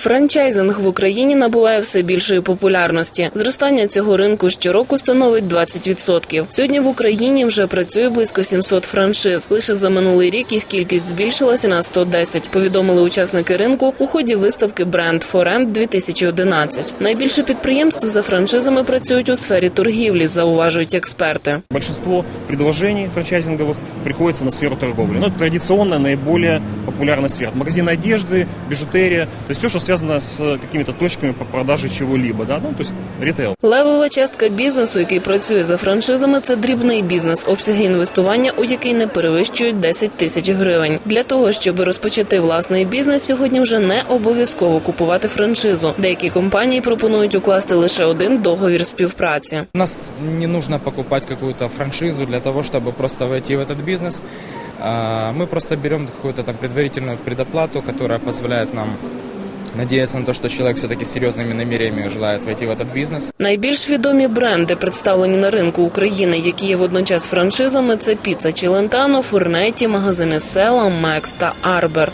Франчайзинг в Україні набуває все більшої популярності. Зростання цього ринку щороку становить 20%. Сьогодні в Україні вже працює близько 700 франшиз. Лише за минулий рік їх кількість збільшилася на 110, повідомили учасники ринку у ході виставки Brand for Rent 2011. Найбільше підприємств за франшизами працюють у сфері торгівлі, зауважують експерти. Большинство предложений франчайзинговых приходится на сферу торговли. Ну, это традиционно наиболее популярная сфера. Магазины одежды, бижутерия, то есть все, что связано с какими-то точками по продаже чего-либо, да, ну, то есть ритейл. Левова частка бізнесу, який працює за франшизами, це дрібний бізнес, обсяги інвестування, у який не перевищують 10 тисяч гривень. Для того щоб розпочати власний бізнес, сьогодні вже не обов'язково купувати франшизу. Деякі компанії пропонують укласти лише один договір співпраці. У нас не нужно покупать какую-то франшизу для того, чтобы просто войти в этот бизнес. А, Мы просто берем какую-то там предварительную предоплату, которая позволяет нам надеяться на то, що чоловік все-таки серйозними намірями желає войти в этот бізнес. Найбільш відомі бренди, представлені на ринку України, які є водночас франшизами, це піца Челентано, Фурнеті, магазини Села, Мекс та Арбер.